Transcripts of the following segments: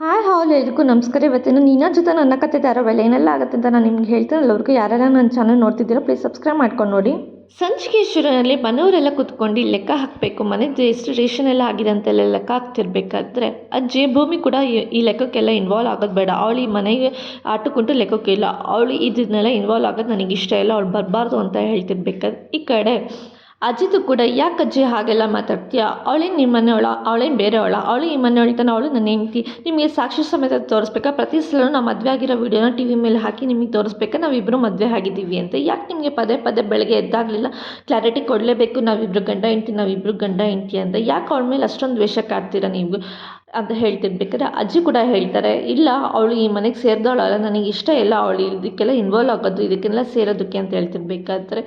Hi ಹಾಲ್ ಎಲ್ರಿಗೂ ನಮಸ್ಕಾರ. ಇವತ್ತಿನ ನೀನಾ ಜೊತೆ ನನ್ನ ಕತೆ ಧಾರಾವಾಹಿ ಏನೆಲ್ಲ ಆಗುತ್ತೆ ಅಂತ ನಾನು ನಿಮ್ಗೆ ಹೇಳ್ತೀನಿ. ಎಲ್ಲರಿಗೂ ಯಾರೆಲ್ಲ ನನ್ನ ಚಾನಲ್ ನೋಡ್ತಿದ್ದೀರೋ ಪ್ಲೀಸ್ ಸಬ್ಸ್ಕ್ರೈಬ್ ಮಾಡ್ಕೊಂಡು ನೋಡಿ. ಸಂಚಿಕೇಶ್ವರನಲ್ಲಿ ಮನೆಯವರೆಲ್ಲ ಕುತ್ಕೊಂಡು ಲೆಕ್ಕ ಹಾಕಬೇಕು. ಮನೆ ಎಷ್ಟು ರೇಷನ್ ಎಲ್ಲ ಆಗಿದೆ ಅಂತೆಲ್ಲ ಲೆಕ್ಕ ಹಾಕ್ತಿರ್ಬೇಕಾದ್ರೆ ಅಜ್ಜಿ, ಭೂಮಿ ಕೂಡ ಈ- ಈ ಲೆಕ್ಕಕ್ಕೆಲ್ಲ ಇನ್ವಾಲ್ವ್ ಆಗೋದು ಬೇಡ. ಅವಳು ಈ ಮನೆಗೆ ಆಟಕ್ಕುಂಟು ಲೆಕ್ಕಕ್ಕಿಲ್ಲ ಅವಳು ಇದನ್ನೆಲ್ಲ ಇನ್ವಾಲ್ವ್ ಆಗೋದು ನನಗೆ ಇಷ್ಟ ಇಲ್ಲ. ಅವಳು ಬರಬಾರ್ದು ಅಂತ ಹೇಳ್ತಿರ್ಬೇಕಾದ್ರೆ ಈ ಕಡೆ ಅಜಿತು ಕೂಡ, ಯಾಕೆ ಅಜ್ಜಿ ಹಾಗೆಲ್ಲ ಮಾತಾಡ್ತೀಯ? ಅವಳೇನು ನಿಮ್ಮ ಮನೆಯವಳ ಅವಳೇನು ಬೇರೆಯವಳ, ಅವಳು ಈ ಮನೆಯವಳು ತಾನೆ ಅವಳು ನನ್ನ ಹೆಂಡ್ತಿ. ನಿಮಗೆ ಸಾಕ್ಷಿ ಸಮೇತ ತೋರಿಸ್ಬೇಕಾ? ಪ್ರತಿ ಸಲ ನಾವು ಮದುವೆ ಆಗಿರೋ ವಿಡಿಯೋನ ಟಿ ವಿ ಮೇಲೆ ಹಾಕಿ ನಿಮಗೆ ತೋರಿಸ್ಬೇಕಾ? ನಾವಿಬ್ಬರು ಮದುವೆ ಆಗಿದ್ದೀವಿ ಅಂತ. ಯಾಕೆ ನಿಮಗೆ ಪದೇ ಪದೇ ಬೆಳಗ್ಗೆ ಎದ್ದಾಗಲಿಲ್ಲ? ಕ್ಲಾರಿಟಿ ಕೊಡಲೇಬೇಕು ನಾವಿಬ್ಬರು ಗಂಡ ಹೆಂಡ್ತಿ ನಾವಿಬ್ಬರು ಗಂಡ ಹೆಂಡ್ತಿ ಅಂತ. ಯಾಕೆ ಅವಳ ಮೇಲೆ ಅಷ್ಟೊಂದು ದ್ವೇಷ ಕಾಡ್ತೀರಾ ನೀವು? ಅಂತ ಹೇಳ್ತಿರ್ಬೇಕಾದ್ರೆ ಅಜ್ಜಿ ಕೂಡ ಹೇಳ್ತಾರೆ, ಇಲ್ಲ, ಅವಳು ಈ ಮನೆಗೆ ಸೇರಿದವಳಲ್ಲ, ನನಗೆ ಇಷ್ಟ ಇಲ್ಲ, ಅವಳು ಇದಕ್ಕೆಲ್ಲ ಇನ್ವಾಲ್ವ್ ಆಗೋದು, ಇದಕ್ಕೆಲ್ಲ ಸೇರೋದಕ್ಕೆ ಅಂತ ಹೇಳ್ತಿರ್ಬೇಕಾದ್ರೆ,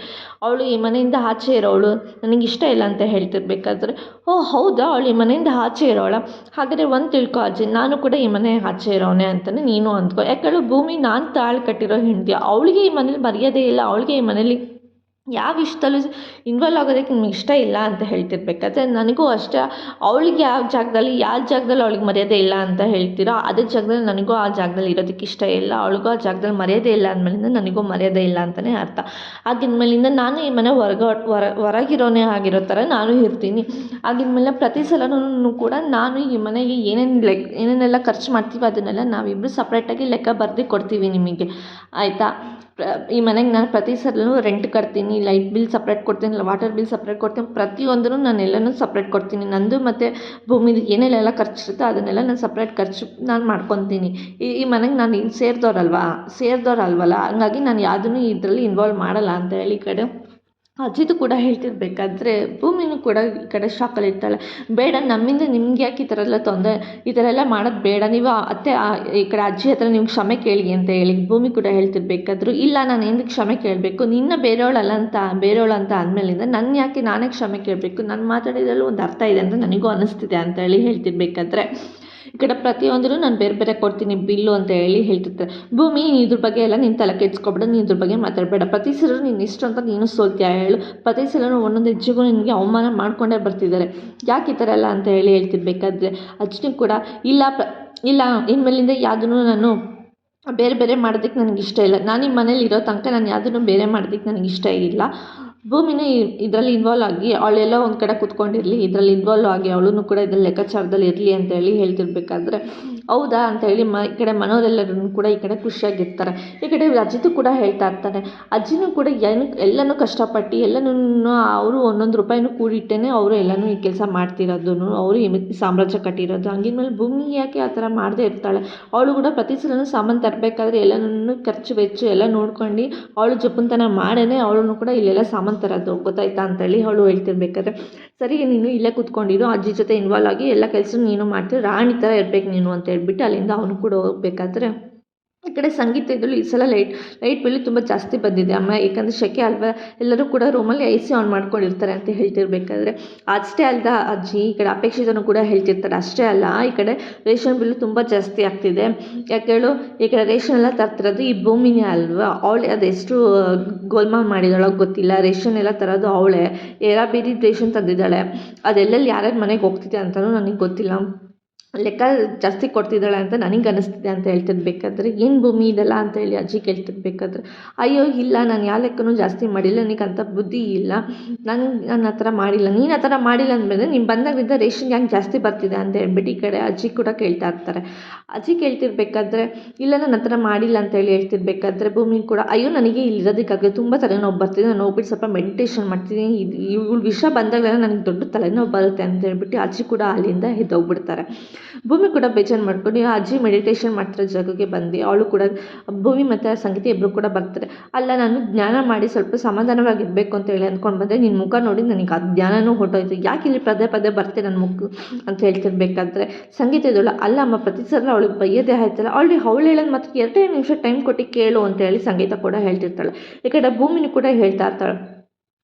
ಅವಳು ಈ ಮನೆಯಿಂದ ಆಚೆ ಇರೋವಳು ನನಗೆ ಇಷ್ಟ ಇಲ್ಲ ಅಂತ ಹೇಳ್ತಿರ್ಬೇಕಾದ್ರೆ, ಓ, ಹೌದಾ, ಅವಳು ಈ ಮನೆಯಿಂದ ಆಚೆ ಇರೋಳ? ಹಾಗಾದರೆ ಒಂದು ತಿಳ್ಕೊ ಅಜ್ಜಿ, ನಾನು ಕೂಡ ಈ ಮನೆ ಆಚೆ ಇರೋನೆ ಅಂತಲೇ ನೀನು ಅಂದ್ಕೊ. ಯಾಕಂದ್ರೆ ಭೂಮಿ ನಾನು ತಾಳು ಕಟ್ಟಿರೋ ಹೆಂಡತಿ ಅವಳಿಗೆ ಈ ಮನೇಲಿ ಮರ್ಯಾದೆ ಇಲ್ಲ, ಅವಳಿಗೆ ಈ ಮನೇಲಿ ಯಾವ ಇಷ್ಟದಲ್ಲೂ ಇನ್ವಾಲ್ವ್ ಆಗೋದಕ್ಕೆ ನಿಮ್ಗೆ ಇಷ್ಟ ಇಲ್ಲ ಅಂತ ಹೇಳ್ತಿರ್ಬೇಕಾದ್ರೆ ನನಗೂ ಅಷ್ಟೇ, ಅವಳಿಗೆ ಯಾವ ಜಾಗದಲ್ಲಿ ಯಾವ ಜಾಗದಲ್ಲಿ ಅವಳಿಗೆ ಮರ್ಯಾದೆ ಇಲ್ಲ ಅಂತ ಹೇಳ್ತೀರೋ ಅದೇ ಜಾಗದಲ್ಲಿ ನನಗೂ ಆ ಜಾಗದಲ್ಲಿ ಇರೋದಕ್ಕೆ ಇಷ್ಟ ಇಲ್ಲ, ಅವಳಿಗೂ ಆ ಜಾಗದಲ್ಲಿ ಮರ್ಯಾದೆ ಇಲ್ಲ ಅಂದಮೇಲಿಂದ ನನಗೂ ಮರ್ಯಾದೆ ಇಲ್ಲ ಅಂತಲೇ ಅರ್ಥ. ಆಗಿದ್ಮೇಲಿಂದ ನಾನು ಈ ಮನೆ ಹೊರಗ, ಹೊರ, ಹೊರಗಿರೋನೇ ಆಗಿರೋ ಥರ ನಾನು ಇರ್ತೀನಿ. ಆಗಿದ್ಮೇಲೆ ಪ್ರತಿ ಸಲನೂ ಕೂಡ ನಾನು ಈ ಮನೆಗೆ ಏನೇನು ಲೆಕ್ ಏನೇನೆಲ್ಲ ಖರ್ಚು ಮಾಡ್ತೀವಿ ಅದನ್ನೆಲ್ಲ ನಾವಿಬ್ಬರು ಸಪ್ರೇಟಾಗಿ ಲೆಕ್ಕ ಬರೆದು ಕೊಡ್ತೀವಿ ನಿಮಗೆ. ಆಯಿತಾ? ಈ ಮನೆಗೆ ನಾನು ಪ್ರತಿ ಸಲವೂ ರೆಂಟ್ ಕಟ್ತೀನಿ ಲೈಟ್ ಬಿಲ್ ಸಪ್ರೇಟ್ ಕೊಡ್ತೀನಿ ವಾಟರ್ ಬಿಲ್ ಸಪ್ರೇಟ್ ಕೊಡ್ತೀನಿ, ಪ್ರತಿಯೊಂದನ್ನು ನಾನು ಎಲ್ಲನೂ ಸಪ್ರೇಟ್ ಕೊಡ್ತೀನಿ. ನಂದು ಮತ್ತು ಭೂಮಿದು ಏನೆಲ್ಲ ಖರ್ಚಿರುತ್ತೋ ಅದನ್ನೆಲ್ಲ ನಾನು ಸಪ್ರೇಟ್ ಖರ್ಚು ನಾನು ಮಾಡ್ಕೊತೀನಿ. ಈ ಈ ಮನೆಗೆ ನಾನು ಇಲ್ಲಿ ಸೇರಿದವ್ರಲ್ವಾ ಸೇರಿದವ್ರಲ್ವಲ್ಲ ಹಂಗಾಗಿ ನಾನು ಯಾವುದನ್ನು ಇದರಲ್ಲಿ ಇನ್ವಾಲ್ವ್ ಮಾಡಲ್ಲ ಅಂತ ಹೇಳಿ ಈ ಕಡೆ. ಅಜಿತು ಕೂಡ ಹೇಳ್ತಿರ್ಬೇಕಾದ್ರೆ ಭೂಮಿನೂ ಕೂಡ ಈ ಕಡೆ ಶಾಕಲ್ಲಿ ಇರ್ತಾಳೆ. ಬೇಡ, ನಮ್ಮಿಂದ ನಿಮ್ಗೆ ಯಾಕೆ ಈ ಥರ ಎಲ್ಲ ತೊಂದರೆ, ಈ ಥರ ಎಲ್ಲ ಮಾಡೋದು ಬೇಡ. ನೀವು ಅತ್ತೆ ಈ ಕಡೆ ಅಜ್ಜಿ ಹತ್ರ ನೀವು ಕ್ಷಮೆ ಕೇಳಿ ಅಂತ ಹೇಳಿ, ಭೂಮಿ ಕೂಡ ಹೇಳ್ತಿರ್ಬೇಕಾದ್ರು, ಇಲ್ಲ, ನಾನು ಏನಕ್ಕೆ ಕ್ಷಮೆ ಕೇಳಬೇಕು? ನಿನ್ನ ಬೇರೆಯವಳಲ್ಲ ಅಂತ, ಬೇರೆಯವಳು ಅಂತ ಅಂದಮೇಲಿಂದ ನನ್ನ ಯಾಕೆ ನಾನೇ ಕ್ಷಮೆ ಕೇಳಬೇಕು? ನಾನು ಮಾತಾಡಿದ್ರಲ್ಲೂ ಒಂದು ಅರ್ಥ ಇದೆ ಅಂತ ನನಗೂ ಅನ್ನಿಸ್ತಿದೆ ಅಂತ ಹೇಳಿ ಹೇಳ್ತಿರ್ಬೇಕಾದ್ರೆ. ಈ ಕಡೆ ಪ್ರತಿಯೊಂದನ್ನು ನಾನು ಬೇರೆ ಬೇರೆ ಕೊಡ್ತೀನಿ. ಬಿಲ್ಲು ಅಂತ ಹೇಳಿ ಹೇಳ್ತಿರ್ತಾರೆ. ಭೂಮಿ, ಇದ್ರ ಬಗ್ಗೆ ಎಲ್ಲ ನೀನು ತಲೆ ಕೆಡ್ಸ್ಕೊಬೇಡ, ನೀನು ಇದ್ರ ಬಗ್ಗೆ ಮಾತಾಡಬೇಡ. ಪ್ರತಿ ಸಲ ನೀನು ಇಷ್ಟು ಅಂತ ನೀನು ಸೋಲ್ತೀಯ ಹೇಳು. ಪ್ರತಿ ಸಲ ಒಂದೊಂದು ಹೆಜ್ಜೆಗೂ ನಿನಗೆ ಅವಮಾನ ಮಾಡಿಕೊಂಡೇ ಬರ್ತಿದ್ದಾರೆ. ಯಾಕೆ ಈ ಥರ ಎಲ್ಲ ಅಂತ ಹೇಳಿ ಹೇಳ್ತಿರ್ಬೇಕಾದ್ರೆ ಅಜ್ಜನಿಗೆ ಕೂಡ ಇಲ್ಲ, ಪ್ರ, ಇಲ್ಲ, ಇನ್ಮೇಲಿಂದ ಯಾವುದನ್ನು ನಾನು ಬೇರೆ ಬೇರೆ ಮಾಡೋದಕ್ಕೆ ನನಗೆ ಇಷ್ಟ ಇಲ್ಲ. ನಾನು ನಿಮ್ಮ ಮನೇಲಿ ಇರೋ ತನಕ ನಾನು ಯಾವುದನ್ನು ಬೇರೆ ಮಾಡೋದಕ್ಕೆ ನನಗೆ ಇಷ್ಟ ಇಲ್ಲ. ಭೂಮಿನೇ ಇದರಲ್ಲಿ ಇನ್ವಾಲ್ವ್ ಆಗಿ ಅವಳೆಲ್ಲ ಒಂದು ಕಡೆ ಕೂತ್ಕೊಂಡಿರಲಿ, ಇದರಲ್ಲಿ ಇನ್ವಾಲ್ವ್ ಆಗಿ ಅವಳೂ ಕೂಡ ಇದ್ರಲ್ಲಿ ಲೆಕ್ಕಾಚಾರದಲ್ಲಿ ಇರಲಿ ಅಂತ ಹೇಳಿ ಹೇಳ್ತಿರ್ಬೇಕಾದ್ರೆ ಹೌದಾ ಅಂತ ಹೇಳಿ ಮ, ಈ ಕಡೆ ಮನೋರೆಲ್ಲರೂ ಕೂಡ ಈ ಕಡೆ ಖುಷಿಯಾಗಿರ್ತಾರೆ. ಈ ಕಡೆ ಅಜಿತು ಕೂಡ ಹೇಳ್ತಾ ಇರ್ತಾನೆ, ಅಜ್ಜಿನೂ ಕೂಡ ಏನು, ಎಲ್ಲನೂ ಕಷ್ಟಪಟ್ಟು, ಎಲ್ಲನೂ ಅವರು ಒಂದೊಂದು ರೂಪಾಯಿನೂ ಕೂಡಿಟ್ಟೇ ಅವರು ಎಲ್ಲನೂ ಈ ಕೆಲಸ ಮಾಡ್ತಿರೋದು ಅವರು ಸಾಮ್ರಾಜ್ಯ ಕಟ್ಟಿರೋದು ಹಂಗಿದ್ಮೇಲೆ ಭೂಮಿ ಯಾಕೆ ಆ ಥರ ಮಾಡದೇ ಇರ್ತಾಳೆ? ಅವಳು ಕೂಡ ಪ್ರತಿ ಸಲನೂ ಸಾಮಾನು ತರಬೇಕಾದ್ರೆ ಎಲ್ಲನೂ ಖರ್ಚು ವೆಚ್ಚು ಎಲ್ಲ ನೋಡ್ಕೊಂಡು ಅವಳು ಜಪ್ಪುಂತನ ಮಾಡೇ ಅವಳನ್ನು ಕೂಡ ಇಲ್ಲೆಲ್ಲ ಸಾಮಾನು ತರೋದು, ಗೊತ್ತಾಯ್ತಾ ಅಂತೇಳಿ ಅವಳು ಹೇಳ್ತಿರ್ಬೇಕಾದ್ರೆ, ಸರಿ ನೀನು ಇಲ್ಲೇ ಕೂತ್ಕೊಂಡಿರು, ಅಜ್ಜಿ ಜೊತೆ ಇನ್ವಾಲ್ವ್ ಆಗಿ ಎಲ್ಲ ಕೆಲಸ ನೀನು ಮಾಡ್ತೀವಿ ರಾಣಿ ಥರ ಇರ್ಬೇಕು ನೀನು ಅಂತ ಹೇಳ್ಬಿಟ್ಟು ಅಲ್ಲಿಂದ ಅವನು ಕೂಡ ಹೋಗ್ಬೇಕಾದ್ರೆ ಈ ಕಡೆ ಸಂಗೀತ ಇದ್ರಲ್ಲಿ ಈ ಸಲ ಲೈಟ್ ಲೈಟ್ ಬಿಲ್ ತುಂಬ ಜಾಸ್ತಿ ಬಂದಿದೆ ಅಮ್ಮ. ಏಕೆಂದರೆ ಶೆಕೆ ಅಲ್ವಾ, ಎಲ್ಲರೂ ಕೂಡ ರೂಮಲ್ಲಿ ಐ ಸಿ ಆನ್ ಮಾಡ್ಕೊಂಡಿರ್ತಾರೆ ಅಂತ ಹೇಳ್ತಿರ್ಬೇಕಾದ್ರೆ. ಅಷ್ಟೇ ಅಲ್ದ ಅಜ್ಜಿ, ಈ ಕಡೆ ಅಪೇಕ್ಷಿತನೂ ಕೂಡ ಹೇಳ್ತಿರ್ತಾರೆ. ಅಷ್ಟೇ ಅಲ್ಲ, ಈ ಕಡೆ ರೇಷನ್ ಬಿಲ್ಲು ತುಂಬ ಜಾಸ್ತಿ ಆಗ್ತಿದೆ. ಯಾಕೆ ಹೇಳು, ಈ ಕಡೆ ರೇಷನ್ ಎಲ್ಲ ತರ್ತಿರೋದು ಈ ಭೂಮಿನೇ ಅಲ್ವಾ? ಅವಳೆ, ಅದೆಷ್ಟು ಗೋಲ್ಮಾಲ್ ಮಾಡಿದಾಳೋ ಗೊತ್ತಿಲ್ಲ. ರೇಷನ್ ಎಲ್ಲ ತರೋದು ಅವಳೆ. ಏರಾ ಬೀದಿ ರೇಷನ್ ತಂದಿದ್ದಾಳೆ. ಅದೆಲ್ಲೆಲ್ಲಿ ಯಾರ್ಯಾರ ಮನೆಗೆ ಹೋಗ್ತಿದೆ ಅಂತಲೂ ನನಗೆ ಗೊತ್ತಿಲ್ಲ. ಲೆಕ್ಕ ಜಾಸ್ತಿ ಕೊಡ್ತಿದ್ದಾಳೆ ಅಂತ ನನಗೆ ಅನಿಸ್ತಿದೆ ಅಂತ ಹೇಳ್ತಿರ್ಬೇಕಾದ್ರೆ ಏನು ಭೂಮಿ ಇದೆಲ್ಲ? ಅಂತ ಹೇಳಿ ಅಜ್ಜಿ ಕೇಳ್ತಿರ್ಬೇಕಾದ್ರೆ ಅಯ್ಯೋ, ಇಲ್ಲ, ನಾನು ಯಾವ ಲೆಕ್ಕನೂ ಜಾಸ್ತಿ ಮಾಡಿಲ್ಲ, ನನಗೆ ಅಂಥ ಬುದ್ಧಿ ಇಲ್ಲ. ನಾನು ನಾನು ಆ ಥರ ಮಾಡಿಲ್ಲ. ನೀನು ಆ ಥರ ಮಾಡಿಲ್ಲ ಅಂದಮೇಲೆ ನೀನು ಬಂದಾಗಿದ್ದ ರೇಷನ್ ಯಾಕೆ ಜಾಸ್ತಿ ಬರ್ತಿದೆ? ಅಂತ ಹೇಳ್ಬಿಟ್ಟು ಈ ಕಡೆ ಅಜ್ಜಿ ಕೂಡ ಕೇಳ್ತಾ ಇರ್ತಾರೆ. ಅಜ್ಜಿ ಕೇಳ್ತಿರ್ಬೇಕಾದ್ರೆ ಇಲ್ಲ, ನಾನು ಆ ಥರ ಮಾಡಿಲ್ಲ ಅಂತ ಹೇಳಿ ಹೇಳ್ತಿರ್ಬೇಕಾದ್ರೆ ಭೂಮಿ ಕೂಡ, ಅಯ್ಯೋ, ನನಗೆ ಇಲ್ಲಿ ಇರೋದಕ್ಕಾಗಲಿ, ತುಂಬ ತಲೆನೋವು ಬರ್ತಿದೆ. ನಾನು ಹೋಗ್ಬಿಟ್ಟು ಸ್ವಲ್ಪ ಮೆಡಿಟೇಷನ್ ಮಾಡ್ತೀನಿ. ಇದು, ಇವಳು ವಿಷ ಬಂದಾಗಲೆಲ್ಲ ನನಗೆ ದೊಡ್ಡ ತಲೆನೋವು ಬರುತ್ತೆ ಅಂತ ಹೇಳ್ಬಿಟ್ಟು ಅಜ್ಜಿ ಕೂಡ ಅಲ್ಲಿಂದ ಎದ್ದೋಗ್ಬಿಡ್ತಾರೆ. ಭೂಮಿ ಕೂಡ ಬೇಜಾರು ಮಾಡ್ಕೊಂಡು ಅಜ್ಜಿ ಮೆಡಿಟೇಷನ್ ಮಾಡ್ತಿರೋ ಜಾಗಕ್ಕೆ ಬಂದು ಅವಳು ಕೂಡ ಭೂಮಿ ಮತ್ತು ಸಂಗೀತ ಇಬ್ಬರು ಕೂಡ ಬರ್ತಾರೆ. ಅಲ್ಲ, ನಾನು ಜ್ಞಾನ ಮಾಡಿ ಸ್ವಲ್ಪ ಸಮಾಧಾನವಾಗಿರಬೇಕು ಅಂತ ಹೇಳಿ ಅಂದ್ಕೊಂಡು ಬಂದರೆ ನಿನ್ನ ಮುಖ ನೋಡಿ ನನಗೆ ಆ ಜ್ಞಾನನೂ ಹೊಟ್ಟೋಯ್ತು ಯಾಕೆ ಇಲ್ಲಿ ಪದೇ ಪದೇ ಬರ್ತೆ ನನ್ನ ಮುಖ ಅಂತ ಹೇಳ್ತಿರ್ಬೇಕಾದ್ರೆ, ಸಂಗೀತ ಇದ್ದಳು, ಅಲ್ಲ, ಅಮ್ಮ, ಪ್ರತಿ ಸಲ ಅವಳಿಗೆ ಬೈಯೋದೇ ಆಯ್ತಲ್ಲ, ಅವಳು ಅವಳು ಹೇಳೋದು ಮಾತ್ರ ಎರಡೇ ನಿಮಿಷ ಟೈಮ್ ಕೊಟ್ಟು ಕೇಳು ಅಂತ ಹೇಳಿ ಸಂಗೀತ ಕೂಡ ಹೇಳ್ತಿರ್ತಾಳೆ. ಈ ಕಡೆ ಭೂಮಿನೂ ಕೂಡ ಹೇಳ್ತಾ ಇರ್ತಾಳೆ.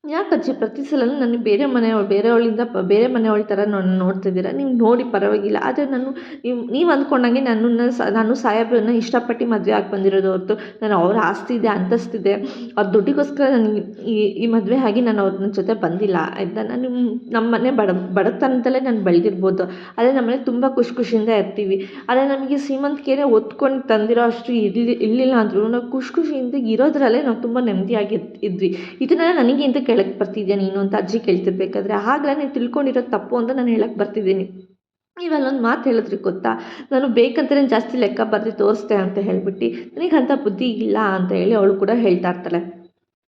ಯಾಕಜ್ಜಿ? ಪ್ರತಿ ಸಲನೂ ನನಗೆ ಬೇರೆ ಮನೆಯವಳು ಬೇರೆಯವಳಿಂದ ಬೇರೆ ಮನೆಯವಳ ಥರ ನಾನು ನೋಡ್ತಿದ್ದೀರ? ನೀವು ನೋಡಿ ಪರವಾಗಿಲ್ಲ. ಆದರೆ ನಾನು, ನೀವು ನೀವು ಅಂದ್ಕೊಂಡಂಗೆ ನನ್ನನ್ನು ಸ, ನಾನು ಸಾಹೇಬ್ರನ್ನ ಇಷ್ಟಪಟ್ಟು ಮದುವೆ ಆಗಿ ಬಂದಿರೋದು ಹೊರತು ನಾನು ಅವ್ರ ಆಸ್ತಿ ಇದೆ ಅಂತಸ್ತಿದೆ ಅವ್ರ ದುಡ್ಡಿಗೋಸ್ಕರ ನನಗೆ ಈ ಈ ಮದುವೆ ಆಗಿ ನಾನು ಅವ್ರನ್ನ ಜೊತೆ ಬಂದಿಲ್ಲ, ಆಯಿತಾ? ನಾನು ನಮ್ಮ ಮನೆ ಬಡ, ಬಡತನದಲ್ಲೇ ನಾನು ಬೆಳೆದಿರ್ಬೋದು. ಆದರೆ ನಮ್ಮ ಮನೆ ತುಂಬ ಖುಷಿ ಖುಷಿಯಿಂದ ಇರ್ತೀವಿ. ಆದರೆ ನಮಗೆ ಶ್ರೀಮಂತಿಕೆನೇ ಒತ್ಕೊಂಡು ತಂದಿರೋ ಅಷ್ಟು ಇರಲಿ, ಇರಲಿಲ್ಲ ಅಂದ್ರೂ ನಾವು ಖುಷಿ ಖುಷಿಯಿಂದ ಇರೋದ್ರಲ್ಲೇ ನಾವು ತುಂಬ ನೆಮ್ಮದಿಯಾಗಿ ಇದ್ವಿ. ಇದನ್ನೆಲ್ಲ ನನಗೆ ಅಂತ ಕೇಳಕ್ಕೆ ಬರ್ತಿದ್ಯಾ ನೀನು ಅಂತ ಅಜ್ಜಿ ಕೇಳ್ತಿರ್ಬೇಕಾದ್ರೆ ಆಗಲೇ ನೀವು ತಿಳ್ಕೊಂಡಿರೋದು ತಪ್ಪು ಅಂತ ನಾನು ಹೇಳಕ್ಕೆ ಬರ್ತಿದ್ದೀನಿ. ನೀವು ಅಲ್ಲೊಂದು ಮಾತು ಹೇಳಿದ್ರಿ ಗೊತ್ತಾ? ನಾನು ಬೇಕಂತಲೇ ಜಾಸ್ತಿ ಲೆಕ್ಕ ಬರೆದು ತೋರಿಸ್ದೆ ಅಂತ ಹೇಳ್ಬಿಟ್ಟು, ನನಗೆ ಅಂಥ ಬುದ್ಧಿ ಇಲ್ಲ ಅಂತ ಹೇಳಿ ಅವಳು ಕೂಡ ಹೇಳ್ತಾ ಇರ್ತಾಳೆ.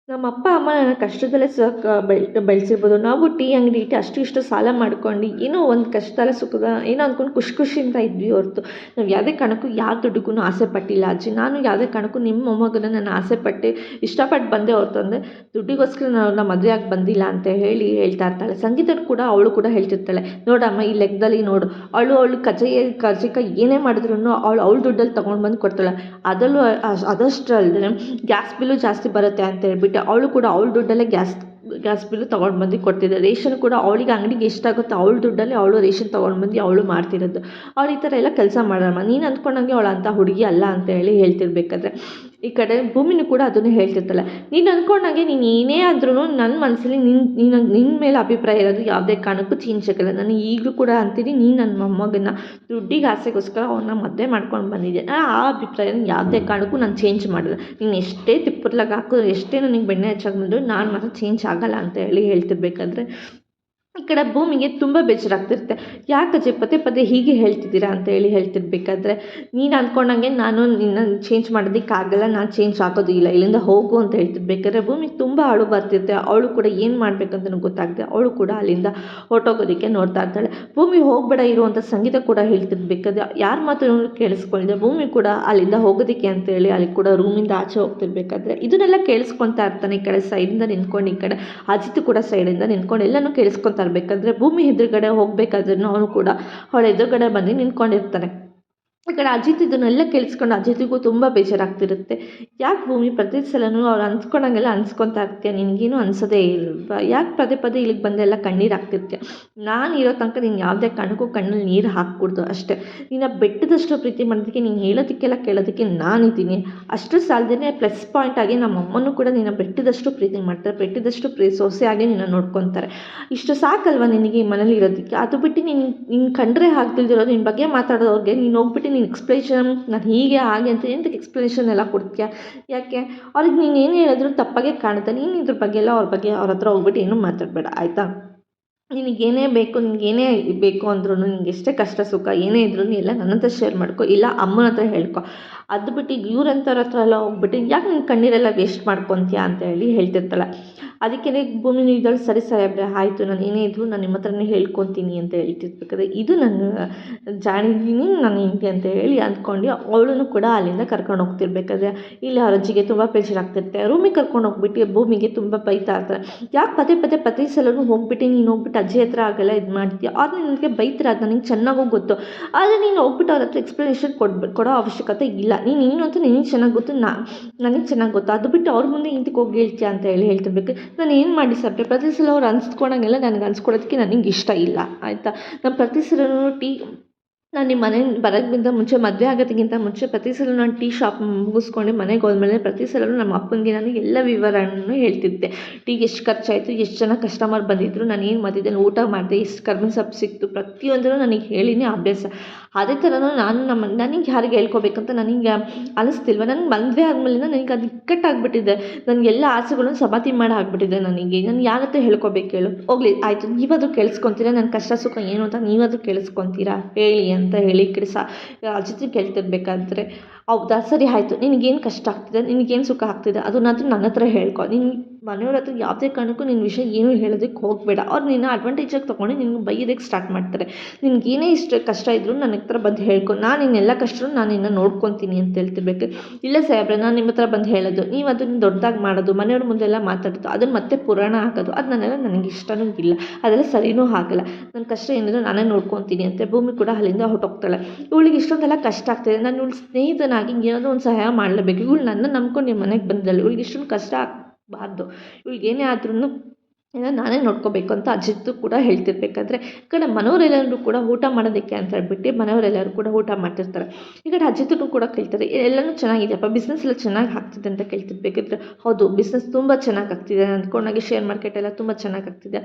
ನಮ್ಮ ಅಪ್ಪ ಅಮ್ಮ ನನ್ನ ಕಷ್ಟದಲ್ಲೇ ಸಾಕ ಬೆಳ್, ಬೆಳೆಸಿರ್ಬೋದು. ನಾವು ಟೀ ಅಂಗಡಿ ಇಟ್ಟು ಅಷ್ಟು ಇಷ್ಟು ಸಾಲ ಮಾಡ್ಕೊಂಡು ಏನೋ ಒಂದು ಕಷ್ಟದಲ್ಲ ಸುಖದ, ಏನೋ ಅಂದ್ಕೊಂಡು ಖುಷಿ ಖುಷಿಯಿಂದ ಇದ್ವಿ ಹೊರತು. ನಾವು ಯಾವುದೇ ಕಾರಣಕ್ಕೂ ಯಾವ ದುಡ್ಡಿಗೂ ಆಸೆ ಪಟ್ಟಿಲ್ಲ. ಅಜ್ಜಿ, ನಾನು ಯಾವುದೇ ಕಾರಣಕ್ಕೂ ನಿಮ್ಮ ಮೊಮ್ಮಗನ ನಾನು ಆಸೆ ಪಟ್ಟೆ ಇಷ್ಟಪಟ್ಟು ಬಂದೆ ಹೊರತು ಅಂದರೆ ದುಡ್ಡಿಗೋಸ್ಕರ ನಾವು ನಮ್ಮ ಮದುವೆ ಆಗಿ ಬಂದಿಲ್ಲ ಅಂತ ಹೇಳಿ ಹೇಳ್ತಾ ಇರ್ತಾಳೆ. ಕೂಡ ಅವಳು ಕೂಡ ಹೇಳ್ತಿರ್ತಾಳೆ. ನೋಡಮ್ಮ, ಈ ಲೆಕ್ಕದಲ್ಲಿ ನೋಡು. ಅವಳು ಅವಳು ಕಜೆಯ ಕರ್ಜಿಕ ಏನೇ ಮಾಡಿದ್ರು ಅವಳು ಅವಳು ದುಡ್ಡಲ್ಲಿ ತೊಗೊಂಡು ಬಂದು ಕೊಡ್ತಾಳೆ. ಅದರಲ್ಲೂ ಅದಷ್ಟು ಅಲ್ಲದೆ ಗ್ಯಾಸ್ ಬಿಲ್ಲು ಜಾಸ್ತಿ ಬರುತ್ತೆ ಅಂತ ಹೇಳ್ಬಿಟ್ಟು ಅವಳು ಕೂಡ ಅವಳ ದುಡ್ಡಲ್ಲೇ ಗ್ಯಾಸ್ ಗ್ಯಾಸ್ ಬಿಲ್ಲು ತೊಗೊಂಡು ಬಂದು ಕೊಡ್ತಿದ್ದೆ. ರೇಷನ್ ಕೂಡ ಅವಳಿಗೆ ಅಂಗಡಿಗೆ ಎಷ್ಟಾಗುತ್ತೋ ಅವಳ ದುಡ್ಡಲ್ಲಿ ಅವಳು ರೇಷನ್ ತೊಗೊಂಡು ಬಂದು ಅವಳು ಮಾಡ್ತಿರೋದು. ಅವ್ಳು ಈ ಥರ ಎಲ್ಲ ಕೆಲಸ ಮಾಡಮ್ಮ ನೀನು ಅಂದ್ಕೊಂಡಂಗೆ ಅವಳು ಅಂಥ ಹುಡುಗಿ ಅಲ್ಲ ಅಂತ ಹೇಳಿ ಹೇಳ್ತಿರ್ಬೇಕಾದ್ರೆ. ಈ ಕಡೆ ಭೂಮಿನೂ ಕೂಡ ಅದನ್ನು ಹೇಳ್ತಿರ್ತಾಳೆ. ನೀನು ಅಂದ್ಕೊಂಡಂಗೆ ನೀನು ಏನೇ ಆದ್ರೂ ನನ್ನ ಮನಸ್ಸಲ್ಲಿ ನಿನ್ನ ನೀನು ನಿನ್ನ ಮೇಲೆ ಅಭಿಪ್ರಾಯ ಇರೋದು ಯಾವುದೇ ಕಾರಣಕ್ಕೂ ಚೇಂಜ್ ಆಗಿಲ್ಲ ನಾನು ಈಗಲೂ ಕೂಡ ಅಂತೀನಿ, ನೀನು ನನ್ನ ಮೊಮ್ಮಗನ ದುಡ್ಡಿಗೆ ಆಸೆಗೋಸ್ಕರ ಅವನ್ನ ಮದುವೆ ಮಾಡ್ಕೊಂಡು ಬಂದಿದ್ದೆ ಆ ಅಭಿಪ್ರಾಯನ ಯಾವುದೇ ಕಾರಣಕ್ಕೂ ನಾನು ಚೇಂಜ್ ಮಾಡಿಲ್ಲ. ನೀನು ಎಷ್ಟೇ ತಿಪ್ಪರ್ಲಾಗ ಹಾಕಿದ್ರು ಎಷ್ಟೇ ನನಗೆ ಬೆಣ್ಣೆ ಹಚ್ಚಾಗಿ ಬಂದರೂ ನಾನು ಮಾತ್ರ ಚೇಂಜ್ ಆಗಲ್ಲ ಅಂತ ಹೇಳಿ ಹೇಳ್ತಿರ್ಬೇಕಾದ್ರೆ ಈ ಕಡೆ ಭೂಮಿಗೆ ತುಂಬ ಬೇಜಾರಾಗ್ತಿರುತ್ತೆ. ಯಾಕೆ ಅಜಯ್ ಪದೇ ಪದೇ ಹೀಗೆ ಹೇಳ್ತಿದ್ದೀರಾ ಅಂತ ಹೇಳಿ ಹೇಳ್ತಿರ್ಬೇಕಾದ್ರೆ, ನೀನು ಅಂದ್ಕೊಂಡಂಗೆ ನಾನು ನಿನ್ನ ಚೇಂಜ್ ಮಾಡೋದಕ್ಕಾಗಲ್ಲ ನಾನು ಚೇಂಜ್ ಆಗೋದು ಇಲ್ಲ, ಇಲ್ಲಿಂದ ಹೋಗು ಅಂತ ಹೇಳ್ತಿರ್ಬೇಕಾದ್ರೆ ಭೂಮಿಗೆ ತುಂಬ ಅಳು ಬರ್ತಿರುತ್ತೆ. ಅವಳು ಕೂಡ ಏನು ಮಾಡಬೇಕಂತನೂ ಗೊತ್ತಾಗ್ತದೆ ಅವಳು ಕೂಡ ಅಲ್ಲಿಂದ ಹೊರ್ಟೋಗೋದಕ್ಕೆ ನೋಡ್ತಾ ಇರ್ತಾಳೆ. ಭೂಮಿ ಹೋಗಬೇಡ ಇರುವಂಥ ಸಂಗೀತ ಕೂಡ ಹೇಳ್ತಿರ್ಬೇಕಾದ್ರೆ, ಯಾರ ಮಾತು ಕೇಳಿಸ್ಕೊಳ್ದೆ? ಭೂಮಿ ಕೂಡ ಅಲ್ಲಿಂದ ಹೋಗೋದಕ್ಕೆ ಅಂತೇಳಿ ಅಲ್ಲಿ ಕೂಡ ರೂಮಿಂದ ಆಚೆ ಹೋಗ್ತಿರ್ಬೇಕಾದ್ರೆ, ಇದನ್ನೆಲ್ಲ ಕೇಳಿಸ್ಕೊತಾ ಇರ್ತಾನೆ ಈ ಕಡೆ ಸೈಡಿಂದ ನಿಂತ್ಕೊಂಡು, ಈ ಕಡೆ ಅಜಿತ್ ಕೂಡ ಸೈಡಿಂದ ನಿಂತ್ಕೊಂಡು ಎಲ್ಲನೂ ಕೇಳಿಸ್ಕೊತಾ ಇರಬೇಕಾದ್ರೆ ಭೂಮಿ ಎದುರುಗಡೆ ಹೋಗಬೇಕಾದ್ರೂ ಅವನು ಕೂಡ ಅವಳ ಎದುರುಗಡೆ ಬಂದು ನಿಂತ್ಕೊಂಡಿರ್ತಾನೆ. ಈ ಕಡೆ ಅಜಿತ್ ಇದನ್ನೆಲ್ಲ ಕೇಳಿಸ್ಕೊಂಡು ಅಜಿತಿಗೂ ತುಂಬ ಬೇಜಾರಾಗ್ತಿರುತ್ತೆ. ಯಾಕೆ ಭೂಮಿ ಪ್ರತಿ ಸಲನೂ ಅವ್ರು ಅನ್ಸ್ಕೊಂಡಂಗೆಲ್ಲ ಅನ್ಸ್ಕೊತಾ ಇರ್ತೀಯ? ನಿನಗೇನು ಅನ್ಸೋದೇ ಇಲ್ವಾ? ಯಾಕೆ ಪದೇ ಪದೇ ಇಲ್ಲಿಗೆ ಬಂದೆಲ್ಲ ಕಣ್ಣೀರು ಹಾಕ್ತಿರ್ತೀಯ? ನಾನು ಇರೋ ತನಕ ನೀನು ಯಾವುದೇ ಕಾರಣಕ್ಕೂ ಕಣ್ಣಲ್ಲಿ ನೀರು ಹಾಕ್ಕೊಡ್ದು ಅಷ್ಟೇ. ನಿನ್ನ ಬೆಟ್ಟದಷ್ಟು ಪ್ರೀತಿ ಮಾಡೋದಕ್ಕೆ ನೀನು ಹೇಳೋದಕ್ಕೆಲ್ಲ ಕೇಳೋದಕ್ಕೆ ನಾನಿದ್ದೀನಿ ಅಷ್ಟು ಸಾಲದೇ ಪ್ಲಸ್ ಪಾಯಿಂಟ್ ಆಗಿ ನಮ್ಮ ಅಮ್ಮನೂ ಕೂಡ ನಿನ್ನ ಬೆಟ್ಟದಷ್ಟು ಪ್ರೀತಿ ಮಾಡ್ತಾರೆ. ಬೆಟ್ಟದಷ್ಟು ಪ್ರೀ ಸೊಸೆಯಾಗಿ ನಿನ್ನ ನೋಡ್ಕೊತಾರೆ. ಇಷ್ಟು ಸಾಕಲ್ವ ನಿನಗೆ ಈ ಮನೇಲಿ ಇರೋದಕ್ಕೆ? ಅದು ಬಿಟ್ಟು ನೀನು ನಿನ್ನ ಕಂಡ್ರೆ ಹಾಕ್ತಿಲ್ದಿರೋದು ನಿನ್ನ ಬಗ್ಗೆ ಮಾತಾಡೋರಿಗೆ ನೀನು ಹೋಗ್ಬಿಟ್ಟು ನೀನು ಎಕ್ಸ್ಪ್ಲೇಷನ್ ನಾನು ಹೀಗೆ, ಹಾಗೆ ಅಂತ ಎಂತಕ್ಕೆ ಎಕ್ಸ್ಪ್ಲನೇಷನ್ ಎಲ್ಲ ಕೊಡ್ತೀಯ? ಯಾಕೆ? ಅವ್ರಿಗೆ ನೀನು ಏನು ಹೇಳಿದ್ರು ತಪ್ಪಾಗೆ ಕಾಣುತ್ತೆ. ನೀನು ಇದ್ರ ಬಗ್ಗೆ ಎಲ್ಲ ಅವ್ರ ಬಗ್ಗೆ, ಅವ್ರ ಹತ್ರ ಹೋಗ್ಬಿಟ್ಟು ಏನೂ ಮಾತಾಡಬೇಡ, ಆಯಿತಾ? ನಿನಗೇನೇ ಬೇಕು ನಿನಗೇನೇ ಬೇಕು ಅಂದ್ರೂ ನಿನಗೆ ಎಷ್ಟೇ ಕಷ್ಟ, ಸುಖ, ಏನೇ ಇದ್ರೂ ಎಲ್ಲ ನನ್ನ ಹತ್ರ ಶೇರ್ ಮಾಡ್ಕೊ, ಇಲ್ಲ ಅಮ್ಮನ ಹತ್ರ ಹೇಳ್ಕೊ. ಅದು ಬಿಟ್ಟು ಇವ್ರಂಥವ್ರ ಹತ್ರ ಎಲ್ಲ ಹೋಗ್ಬಿಟ್ಟು ಯಾಕೆ ನಿನ್ನ ಕಣ್ಣೀರೆಲ್ಲ ವೇಸ್ಟ್ ಮಾಡ್ಕೊತೀಯ ಅಂತ ಹೇಳಿ ಹೇಳ್ತಿರ್ತಾಳೆ. ಅದಕ್ಕೆ ಭೂಮಿ ನೀಡಿದಳು ಸರಿ ಸಾಹೇಬ್ರೆ ಆಯಿತು, ನಾನು ಏನೇ ಇದ್ದರೂ ನಾನು ನಿಮ್ಮ ಹತ್ರನೇ ಹೇಳ್ಕೊತೀನಿ ಅಂತ ಹೇಳ್ತಿರ್ಬೇಕಾದ್ರೆ ಇದು ನನ್ನ ಜಾಣಿದ್ದೀನಿ ನಾನು ಹಿಂಗೆ ಅಂತ ಹೇಳಿ ಅಂದ್ಕೊಂಡು ಅವಳನ್ನು ಕೂಡ ಅಲ್ಲಿಂದ ಕರ್ಕೊಂಡು ಹೋಗ್ತಿರ್ಬೇಕಾದ್ರೆ ಇಲ್ಲಿ ಅವ್ರ ಅಜ್ಜಿಗೆ ತುಂಬ ಬೇಜಾರಾಗ್ತಿರುತ್ತೆ ರೂಮಿಗೆ ಕರ್ಕೊಂಡು ಹೋಗ್ಬಿಟ್ಟು ಭೂಮಿಗೆ ತುಂಬ ಬೈತಾ ಇರ್ತಾರೆ. ಯಾಕೆ ಪದೇ ಪದೇ ಪ್ರತಿ ಸಲವೂ ಹೋಗ್ಬಿಟ್ಟು, ನೀನು ಹೋಗ್ಬಿಟ್ಟು ಅಜ್ಜಿ ಹತ್ರ ಆಗೆಲ್ಲ ಇದು ಮಾಡ್ತೀಯ? ಆದರೆ ನಿನಗೆ ಬೈತಾರೆ ಅದು ನನಗೆ ಚೆನ್ನಾಗೂ ಗೊತ್ತು. ಆದರೆ ನೀನು ಹೋಗ್ಬಿಟ್ಟು ಅವ್ರ ಹತ್ರ ಎಕ್ಸ್ಪ್ಲನೇಷನ್ ಕೊಡ್ಬೇಕು ಕೊಡೋ ಅವಶ್ಯಕತೆ ಇಲ್ಲ. ನೀನು ಏನು ಅಂತ ನಿನಗೆ ಚೆನ್ನಾಗಿ ಗೊತ್ತು, ನಾ, ನನಗೆ ಚೆನ್ನಾಗಿ ಗೊತ್ತು. ಅದು ಬಿಟ್ಟು ಅವ್ರ ಮುಂದೆ ಇಂತಕ್ಕೆ ಹೋಗಿ ಹೇಳ್ತೀಯ ಅಂತ ಹೇಳಿ ಹೇಳ್ತಿರ್ಬೇಕು. ನಾನು ಏನು ಮಾಡಿ ಸಪ್ರೆ ಪ್ರತಿ ಸಲ ಅವ್ರು ಅನ್ಸ್ಕೊಂಡಂಗೆಲ್ಲ ನನಗೆ ಅನ್ಸ್ಕೊಳೋದಕ್ಕೆ ನನಗೆ ಇಷ್ಟ ಇಲ್ಲ, ಆಯಿತಾ? ನಾನು ಪ್ರತಿ ಸಲವೂ ಟೀ ನಾನು ನಿಮ್ಮ ಮನೆ ಬರೋಕ್ಕಿಂತ ಮುಂಚೆ, ಮದುವೆ ಆಗೋದಕ್ಕಿಂತ ಮುಂಚೆ ಪ್ರತಿ ಸಲ ನಾನು ಟೀ ಶಾಪ್ ಮುಗಿಸ್ಕೊಂಡು ಮನೆಗೆ ಹೋದ್ಮೇಲೆ ಪ್ರತಿ ಸಲವೂ ನಮ್ಮ ಅಪ್ಪನಿಗೆ ನಾನು ಎಲ್ಲ ವಿವರವನ್ನು ಹೇಳ್ತಿದ್ದೆ. ಟೀಗೆ ಎಷ್ಟು ಖರ್ಚಾಯಿತು, ಎಷ್ಟು ಜನ ಕಸ್ಟಮರ್ ಬಂದಿದ್ದರು ನಾನು ಏನು ಮಾಡಿದ್ದೆ ಊಟ ಮಾಡಿದೆ, ಎಷ್ಟು ಕರ್ಬೇವಿನ ಸೊಪ್ಪು ಸಿಕ್ತು, ಪ್ರತಿಯೊಂದನ್ನು ನನಗೆ ಹೇಳಿನೇ ಅಭ್ಯಾಸ. ಅದೇ ಥರನೂ ನಾನು ನಮ್ಮ ನನಗೆ ಯಾರಿಗೆ ಹೇಳ್ಕೊಬೇಕಂತ ನನಗೆ ಅನಿಸ್ತಿಲ್ವ. ನನಗೆ ಮದುವೆ ಆದಮೇಲಿಂದ ನನಗೆ ಅದು ಇಕ್ಕಟ್ಟಾಗ್ಬಿಟ್ಟಿದೆ. ನನಗೆ ಎಲ್ಲ ಆಸೆಗಳನ್ನು ಸಮಾತಿ ಮಾಡಿ ಆಗಿಬಿಟ್ಟಿದೆ ನನಗೆ. ನಾನು ಯಾರ ಹತ್ರ ಹೇಳ್ಕೊಬೇಕು ಹೇಳು ಹೋಗಲಿ, ಆಯಿತು, ನೀವಾದರೂ ಕೇಳಿಸ್ಕೊತೀರಾ? ನನ್ನ ಕಷ್ಟ ಸುಖ ಏನು ಅಂತ ನೀವಾದರೂ ಕೇಳಿಸ್ಕೊತೀರಾ? ಹೇಳಿ ಅಂತ ಹೇಳಿ ಸಾ ಅಜಿತ್ ಕೇಳ್ತಿರ್ಬೇಕಾದ್ರೆ ಹೌದಾ ಸರಿ ಆಯಿತು, ನಿನಗೇನು ಕಷ್ಟ ಆಗ್ತಿದೆ, ನಿನಗೇನು ಸುಖ ಆಗ್ತಿದೆ, ಅದನ್ನಾದರೂ ನನ್ನ ಹತ್ರ ಹೇಳ್ಕೊ. ನಿನ್ನ ಮನೆಯವ್ರ ಹತ್ರ ಯಾವುದೇ ಕಾರಣಕ್ಕೂ ನಿನ್ನ ವಿಷಯ ಏನೂ ಹೇಳೋದಕ್ಕೆ ಹೋಗಬೇಡ. ಅವ್ರು ನಿನ್ನ ಅಡ್ವಾಂಟೇಜಾಗಿ ತೊಗೊಂಡು ನಿನ್ನ ಬೈಯೋದಕ್ಕೆ ಸ್ಟಾರ್ಟ್ ಮಾಡ್ತಾರೆ. ನಿನ್ಗೆ ಏನೇ ಇಷ್ಟು ಕಷ್ಟ ಇದ್ದರೂ ನನ್ನ ಹತ್ರ ಬಂದು ಹೇಳ್ಕೊ. ನಾನು ನಿನ್ನೆಲ್ಲ ಕಷ್ಟ ನಾನು ನಿನ್ನ ನೋಡ್ಕೊತೀನಿ ಅಂತ ಹೇಳ್ತಿರ್ಬೇಕು. ಇಲ್ಲ ಸಾಹೇಬ್ರೆ, ನಾನು ನಿಮ್ಮ ಹತ್ರ ಬಂದು ಹೇಳೋದು. ನೀವು ಅದನ್ನು ದೊಡ್ಡದಾಗಿ ಮಾಡೋದು, ಮನೆಯವ್ರ ಮುಂದೆಲ್ಲ ಮಾತಾಡೋದು ಅದನ್ನು ಮತ್ತೆ ಪುರಾಣ ಹಾಕೋದು, ಅದು ನನ್ನೆಲ್ಲ ನನಗೆ ಇಷ್ಟನೂ ಇಲ್ಲ. ಅದೆಲ್ಲ ಸರಿನೂ ಆಗಲ್ಲ. ನನ್ನ ಕಷ್ಟ ಏನಿದ್ರು ನಾನೇ ನೋಡ್ಕೊತೀನಿ ಅಂತ ಭೂಮಿ ಕೂಡ ಅಲ್ಲಿಂದ ಹೊಟ್ಟೋಗ್ತಾಳೆ ಇವಳಿಗೆ ಇಷ್ಟೊಂದೆಲ್ಲ ಕಷ್ಟ ಆಗ್ತಿದೆ. ನಾನು ಇವಳು ಸ್ನೇಹಿತನಾಗಿ ಏನಾದರೂ ಒಂದು ಸಹಾಯ ಮಾಡಲೇಬೇಕು. ಇವಳು ನನ್ನ ನಂಬ್ಕೊಂಡು ನಿಮ್ಮ ಮನೆಗೆ ಬಂದಳು ಇವಳಿಗೆ ಇಷ್ಟೊಂದು ಕಷ್ಟ ಆಗಬಾರ್ದು. ಇವಳಿಗೆ ಏನೇ ಆದ್ರೂ ಏನೋ ನಾನೇ ನೋಡ್ಕೋಬೇಕು ಅಂತ ಅಜಿತ್ತು ಕೂಡ ಹೇಳ್ತಿರ್ಬೇಕಾದ್ರೆ, ಈ ಕಡೆ ಮನೆಯವರೆಲ್ಲರೂ ಕೂಡ ಊಟ ಮಾಡೋದಕ್ಕೆ ಅಂತ ಹೇಳ್ಬಿಟ್ಟು ಮನೆಯವರೆಲ್ಲರೂ ಕೂಡ ಊಟ ಮಾಡ್ತಿರ್ತಾರೆ. ಈ ಕಡೆ ಅಜಿತ್ನು ಕೂಡ ಕೇಳ್ತಾರೆ ಎಲ್ಲನೂ ಚೆನ್ನಾಗಿದೆಯಪ್ಪ ಬಿಸ್ನೆಸ್ ಎಲ್ಲ ಚೆನ್ನಾಗಿ ಆಗ್ತಿದೆ ಅಂತ ಕೇಳ್ತಿರ್ಬೇಕಿದ್ರೆ. ಹೌದು ಬಿಸ್ನೆಸ್ ತುಂಬ ಚೆನ್ನಾಗಿ ಆಗ್ತಿದೆ. ಅಂದ್ಕೊಂಡಾಗೆ ಶೇರ್ ಮಾರ್ಕೆಟ್ ಎಲ್ಲ ತುಂಬ ಚೆನ್ನಾಗಿ ಆಗ್ತಿದೆ.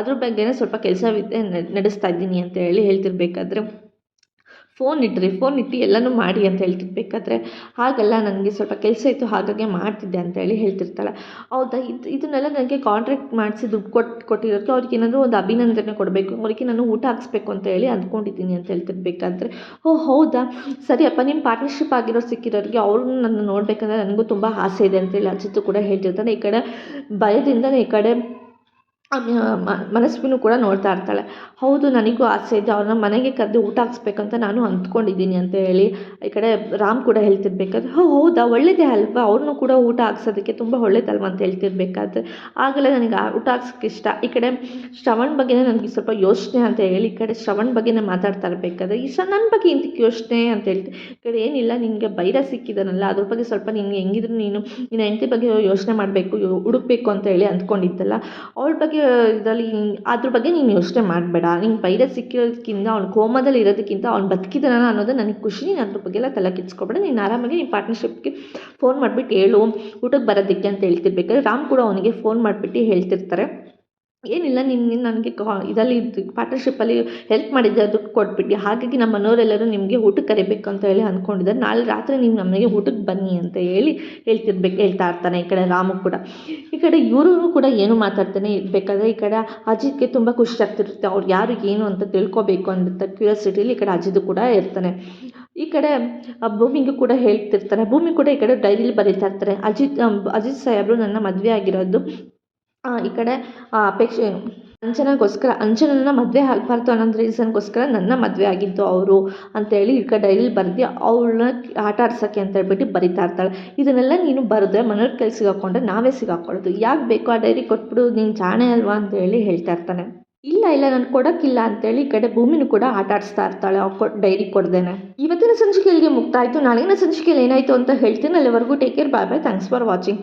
ಅದ್ರ ಬಗ್ಗೆನೇ ಸ್ವಲ್ಪ ಕೆಲಸವಿದೆ ನಡೆಸ್ತಾ ಇದ್ದೀನಿ ಅಂತ ಹೇಳಿ ಹೇಳ್ತಿರ್ಬೇಕಾದ್ರೆ ಫೋನ್ ಇಡ್ರಿ ಫೋನ್ ಇಟ್ಟು ಎಲ್ಲನೂ ಮಾಡಿ ಅಂತ ಹೇಳ್ತಿರ್ಬೇಕಾದ್ರೆ ಹಾಗಲ್ಲ ನನಗೆ ಸ್ವಲ್ಪ ಕೆಲಸ ಇತ್ತು, ಹಾಗಾಗಿ ಮಾಡ್ತಿದ್ದೆ ಅಂತ ಹೇಳಿ ಹೇಳ್ತಿರ್ತಾಳೆ. ಹೌದಾ? ಇದು, ಇದನ್ನೆಲ್ಲ ನನಗೆ ಕಾಂಟ್ರಾಕ್ಟ್ ಮಾಡಿಸಿ ದುಡ್ಡು ಕೊಟ್ಟು ಕೊಟ್ಟಿರೋದಕ್ಕೆ ಅವ್ರಿಗೆ ಏನಾದರೂ ಒಂದು ಅಭಿನಂದನೆ ಕೊಡಬೇಕು. ಅವರಿಗೆ ನಾನು ಊಟ ಹಾಕ್ಸ್ಬೇಕು ಅಂತ ಹೇಳಿ ಅಂದ್ಕೊಂಡಿದ್ದೀನಿ ಅಂತ ಹೇಳ್ತಿರ್ಬೇಕಾದ್ರೆ ಓ, ಹೌದಾ? ಸರಿಯಪ್ಪ ನಿಮ್ಮ ಪಾರ್ಟ್ನರ್ಶಿಪ್ ಆಗಿರೋ ಸಿಕ್ಕಿರೋರಿಗೆ ಅವ್ರನ್ನ ನನ್ನ ನೋಡಬೇಕಂದ್ರೆ ನನಗೂ ತುಂಬ ಆಸೆ ಇದೆ ಅಂತೇಳಿ ಅಜಿತ್ತು ಕೂಡ ಹೇಳ್ತಿರ್ತಾನೆ. ಈ ಕಡೆ ಭಯದಿಂದನೇ ಈ ಕಡೆ ಮನಸ್ವಿನೂ ಕೂಡ ನೋಡ್ತಾ ಇರ್ತಾಳೆ. ಹೌದು, ನನಗೂ ಆಸೆ ಇದೆ. ಅವ್ರನ್ನ ಮನೆಗೆ ಕರೆದು ಊಟ ಹಾಕ್ಸ್ಬೇಕಂತ ನಾನು ಅಂದ್ಕೊಂಡಿದ್ದೀನಿ ಅಂತ ಹೇಳಿ ಈ ಕಡೆ ರಾಮ್ ಕೂಡ ಹೇಳ್ತಿರ್ಬೇಕಾದ್ರೆ, ಹೋ, ಹೌದಾ? ಒಳ್ಳೆಯದೇ ಅಲ್ವಾ? ಅವ್ರನ್ನೂ ಕೂಡ ಊಟ ಹಾಕ್ಸೋದಕ್ಕೆ ತುಂಬ ಒಳ್ಳೆಯದಲ್ವ ಅಂತ ಹೇಳ್ತಿರ್ಬೇಕಾದ್ರೆ. ಆಗಲೇ ನನಗೆ ಊಟ ಹಾಕ್ಸೋಕ್ಕೆ ಇಷ್ಟ. ಈ ಕಡೆ ಶ್ರವಣ್ ಬಗ್ಗೆನೇ ನನಗೆ ಸ್ವಲ್ಪ ಯೋಚನೆ ಅಂತ ಹೇಳಿ, ಈ ಕಡೆ ಶ್ರವಣ್ ಬಗ್ಗೆನೇ ಮಾತಾಡ್ತಾ ಇರಬೇಕಾದ್ರೆ, ಈ ಸ ನನ್ನ ಬಗ್ಗೆ ಇಂತಕ್ಕೆ ಯೋಚನೆ ಅಂತ ಹೇಳ್ತಿ, ಈ ಕಡೆ ಏನಿಲ್ಲ, ನಿನಗೆ ಬೈರ ಸಿಕ್ಕಿದಾನಲ್ಲ, ಅದ್ರ ಬಗ್ಗೆ ಸ್ವಲ್ಪ ನಿನಗೆ ಹೆಂಗಿದ್ರು ನೀನು, ನಿನ್ನ ಹೆಂಡತಿ ಬಗ್ಗೆ ಯೋಚನೆ ಮಾಡಬೇಕು ಹುಡುಕ್ಬೇಕು ಅಂತ ಹೇಳಿ ಅಂದ್ಕೊಂಡಿದ್ದಲ್ಲ ಅವಳ ಬಗ್ಗೆ ಇದರಲ್ಲಿ ಅದ್ರ ಬಗ್ಗೆ ನೀನು ಯೋಚನೆ ಮಾಡಬೇಡ. ನಿಂಗೆ ವೈರಸ್ ಸಿಕ್ಕಿರೋದಕ್ಕಿಂತ ಅವ್ನು ಕೋಮದಲ್ಲಿ ಇರೋದಕ್ಕಿಂತ ಅವ್ನು ಬದುಕಿದಾನ ಅನ್ನೋದು ನನಗೆ ಖುಷಿ. ನೀನು ಅದ್ರ ಬಗ್ಗೆ ಎಲ್ಲ ತಲೆ ಕೆಡಿಸ್ಕೊಬೇಡ. ನೀನು ಆರಾಮಾಗಿ ನಿಮ್ಮ ಪಾರ್ಟ್ನರ್ಶಿಪ್ಗೆ ಫೋನ್ ಮಾಡಿಬಿಟ್ಟು ಹೇಳು. ಊಟಕ್ಕೆ ಬರೋದಕ್ಕೆ ಅಂತ ಹೇಳ್ತಿರ್ಬೇಕಾದ್ರೆ ರಾಮ್ ಕೂಡ ಅವನಿಗೆ ಫೋನ್ ಮಾಡಿಬಿಟ್ಟು ಹೇಳ್ತಿರ್ತಾರೆ. ಏನಿಲ್ಲ, ನೀನು ನೀನು ನನಗೆ ಕಾ, ಇದರಲ್ಲಿ ಪಾರ್ಟ್ನರ್ಶಿಪ್ಪಲ್ಲಿ ಹೆಲ್ಪ್ ಮಾಡಿದ್ದೆ ದುಡ್ಡು ಕೊಟ್ಬಿಟ್ಟು ಹಾಗಾಗಿ ನಮ್ಮ ಮನೆಯವರೆಲ್ಲರೂ ನಿಮಗೆ ಊಟಕ್ಕೆ ಕರಿಬೇಕು ಅಂತ ಹೇಳಿ ಅಂದ್ಕೊಂಡಿದ್ದಾರೆ. ನಾಳೆ ರಾತ್ರಿ ನೀವು ನಮಗೆ ಊಟಕ್ಕೆ ಬನ್ನಿ ಅಂತ ಹೇಳಿ ಹೇಳ್ತಿರ್ಬೇಕು, ಹೇಳ್ತಾ ಇರ್ತಾನೆ ಈ ಕಡೆ ರಾಮು ಕೂಡ. ಈ ಕಡೆ ಇವರು ಕೂಡ ಏನು ಮಾತಾಡ್ತಾನೆ ಇರಬೇಕಾದ್ರೆ ಈ ಕಡೆ ಅಜಿತ್ಗೆ ತುಂಬ ಖುಷಿ ಆಗ್ತಿರುತ್ತೆ. ಅವ್ರು ಯಾರು ಏನು ಅಂತ ತಿಳ್ಕೊಬೇಕು ಅಂತ ಕ್ಯೂರಿಯಾಸಿಟಿಲಿ ಈ ಕಡೆ ಅಜಿತ್ ಕೂಡ ಇರ್ತಾನೆ. ಈ ಕಡೆ ಭೂಮಿಗೂ ಕೂಡ ಹೇಳ್ತಿರ್ತಾರೆ. ಭೂಮಿ ಕೂಡ ಈ ಕಡೆ ಡೈರಿಲಿ ಬರೀತಾ ಇರ್ತಾರೆ. ಅಜಿತ್ ಅಜಿತ್ ಸಾಹೇಬರು ನನ್ನ ಮದುವೆ ಆಗಿರೋದು ಈ ಕಡೆ ಅಪೇಕ್ಷೆ ಅಂಚನಗೋಸ್ಕರ ಅಂಜನನ್ನ ಮದುವೆ ಆಗಬಾರ್ದು ಅನ್ನೋದು ರೀಸನ್ಗೋಸ್ಕರ ನನ್ನ ಮದುವೆ ಆಗಿದ್ದು ಅವರು ಅಂತೇಳಿ ಈ ಕಡೆ ಡೈರಿಲಿ ಬರೆದು ಅವಳನ್ನ ಆಟ ಆಡ್ಸೋಕ್ಕೆ ಅಂತ ಹೇಳ್ಬಿಟ್ಟು ಬರಿತಾ ಇರ್ತಾಳೆ. ಇದನ್ನೆಲ್ಲ ನೀನು ಬರೆದ್ರೆ ಮನೆಯವ್ರ ಕೈಲಿ ಸಿಗಾಕೊಂಡ್ರೆ ನಾವೇ ಸಿಗಾಕೊಳ್ಳೋದು. ಯಾಕೆ ಬೇಕು ಆ ಡೈರಿ ಕೊಟ್ಬಿಡು, ನೀನು ಜಾಣೆ ಅಲ್ವಾ ಅಂತ ಹೇಳಿ ಹೇಳ್ತಾ ಇರ್ತಾನೆ. ಇಲ್ಲ ಇಲ್ಲ, ನಾನು ಕೊಡೋಕ್ಕಿಲ್ಲ ಅಂತೇಳಿ ಈ ಕಡೆ ಭೂಮಿನೂ ಕೂಡ ಆಟ ಆಡಿಸ್ತಾ ಇರ್ತಾಳೆ ಡೈರಿ ಕೊಡ್ದೇನೆ. ಇವತ್ತಿನ ಸಂಚಿಕೆಯಲ್ಲಿ ಮುಕ್ತಾಯಿತು. ನಾಳಿನ ಸಂಚಿಕೆಯಲ್ಲಿ ಏನಾಯಿತು ಅಂತ ಹೇಳ್ತೀನಿ. ಅಲ್ಲಿವರೆಗೂ take care bye bye thanks for watching